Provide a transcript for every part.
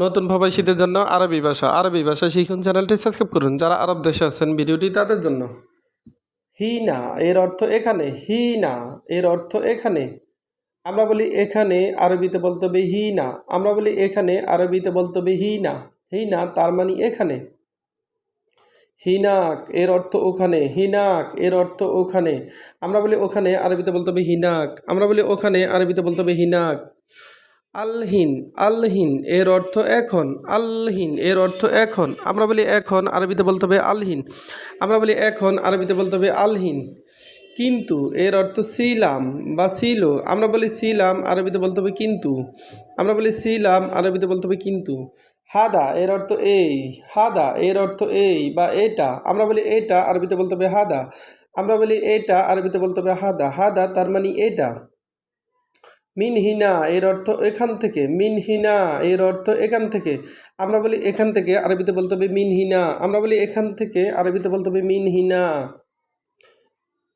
নতুন প্রবাসীদের জন্য আরবি ভাষা। আরবি ভাষা শিখুন, চ্যানেলটি সাবস্ক্রাইব করুন। যারা আরব দেশে আছেন, ভিডিওটি তাদের জন্য। হিনা, এর অর্থ এখানে। হিনা, এর অর্থ এখানে। আমরা বলি এখানে, আরবিতে বলতে হবে হিনা। আমরা বলি এখানে, আরবিতে বলতে হবে হিনা। হিনা, তার মানে এখানে। হিনাক, এর অর্থ ওখানে। হিনাক, এর অর্থ ওখানে। আমরা বলি ওখানে, আরবিতে বলতে হবে হিনাক। আমরা বলি ওখানে, আরবিতে বলতে হবে হিনাক। আলহিন আলহিন, এর অর্থ এখন, আলহিন, এর অর্থ এখন। আমরা বলি এখন, আরবিতে বলতে হবে আলহিন। আমরা বলি এখন, আরবিতে বলতে হবে আলহিন। কিন্তু এর অর্থ সিলাম বা ছিল আমরা বলি সিলাম, আরবিতে বলতে হবে কিন্তু। আমরা বলি সিলাম, আরবিতে বলতে হবে কিন্তু। হাদা, এর অর্থ এই। হাদা, এর অর্থ এই বা এটা। আমরা বলি এটা, আরবিতে বলতে হবে হাদা। আমরা বলি এটা, আরবিতে বলতে হবে হাদা। হাদা তার মানে এটা। মিনহিনা এর অর্থ এখান থেকে, মিনহিনা এর অর্থ এখান থেকে। আমরা বলি এখান থেকে, আরবিতে বলতে হবে মিনহিনা। আমরা বলি এখান থেকে, আরবিতে বলতে হবে মিনহিনা।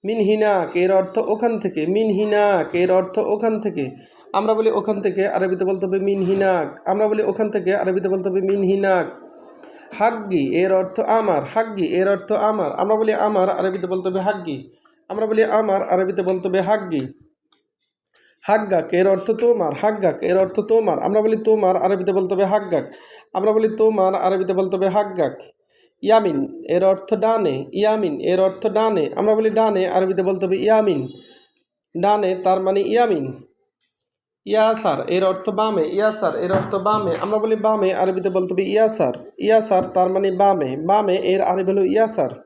মিনহিনাক এর অর্থ ওখান থেকে মিনহিনাক এর অর্থ ওখান থেকে। আমরা বলি ওখান থেকে, আরবিতে বলতে হবে মিনহিনাক আমরা বলি ওখান থেকে, আরবিতে বলতে হবে মিনহিনাক হাগ্গি এর অর্থ আমার, হাগ্গি এর অর্থ আমার। আমরা বলি আমার, আরবিতে বলতে হবে হাগ্গি। আমরা বলি আমার, আরবিতে বলতে হবে হাগ্গি। হাগ্গাক এর অর্থ তোমার হাগ্গাক এর অর্থ তোমার। আমরা বলি তোমার, আরবিতে বলতে হবে হাগ্গাক আমরা বলি তোমার, আরবিতে বলতে হবে হাগ্গাক ইয়ামিন, এর অর্থ ডানে, ইয়ামিন, এর অর্থ ডানে। আমরা বলি ডানে, আরবিতে বলতে হবে ইয়ামিন। ডানে, তার মানে ইয়ামিন। ইয়াসার, এর অর্থ বামে, ইয়াসার, এর অর্থ বামে। আমরা বলি বামে, আরবিতে বলতে হবে ইয়াসার। ইয়াসার, তার মানে বামে। বামে, এর আরবি হলো ইয়াসার।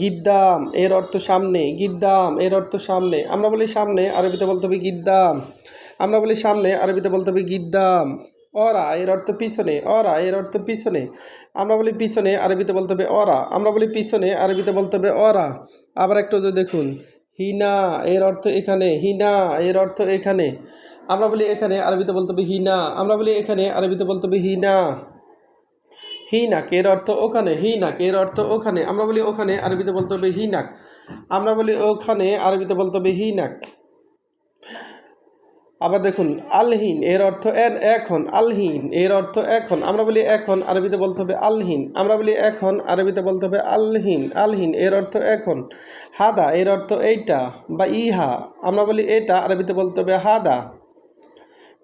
গিদ্দাম, এর অর্থ সামনে, গিদ্দাম, এর অর্থ সামনে। আমরা বলি সামনে, আরবিতে বলতে হবে গিদ্দাম। আমরা বলি সামনে, আরবিতে বলতে হবে গিদ্দাম। অরা, এর অর্থ পিছনে, অরা, এর অর্থ পিছনে। আমরা বলি পিছনে, আরবিতে বলতে হবে অরা। আমরা বলি পিছনে, আরবিতে বলতে হবে অরা। আবার একটু যদি দেখুন, হিনা, এর অর্থ এখানে, হিনা, এর অর্থ এখানে। আমরা বলি এখানে, আরবিতে বলতে হবে হিনা। আমরা বলি এখানে, আরবিতে বলতে হবে হিনা। হিনাক এর অর্থ ওখানে হিনাক এর অর্থ ওখানে। আমরা বলি ওখানে, আরবিতে বলতে হবে হি নাক। আমরা বলি ওখানে, আরবিতে বলতে হবে হি নাক। আবার দেখুন, আলহীন, এর অর্থ এর এখন, আলহীন, এর অর্থ এখন। আমরা বলি এখন, আরবিতে বলতে হবে আলহীন। আমরা বলি এখন, আরবিতে বলতে হবে আলহীন আলহীন, এর অর্থ এখন। হাদা, এর অর্থ এইটা বা ইহা। আমরা বলি এটা, আরবিতে বলতে হবে হাদা।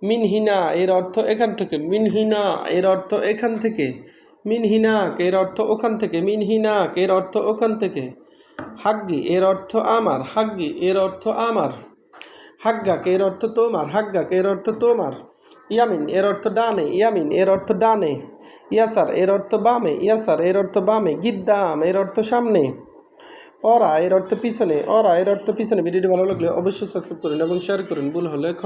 মিনহিনা, এর অর্থ এখান থেকে। মিনহিনা, এর অর্থ এখান থেকে। মিনহিনাক এর অর্থ ওখান থেকে মিনহিনাক এর অর্থ ওখান থেকে হাগ্গি এর অর্থ আমার হাগ্গি এর অর্থ আমার হাগ্গাক এর অর্থ তোমার হাগ্গাক এর অর্থ তোমার ইয়ামিন এর অর্থ ডানে ইয়ামিন এর অর্থ ডানে ইয়াসার এর অর্থ বামে ইয়াসার এর অর্থ বামে গিদ্দাম এর অর্থ সামনে অরা এর অর্থ পিছনে অরা এর অর্থ পিছনে ভিডিওটি ভালো লাগলে অবশ্যই সাবস্ক্রাইব করুন এবং শেয়ার করুন ভুল হলে ক্ষমা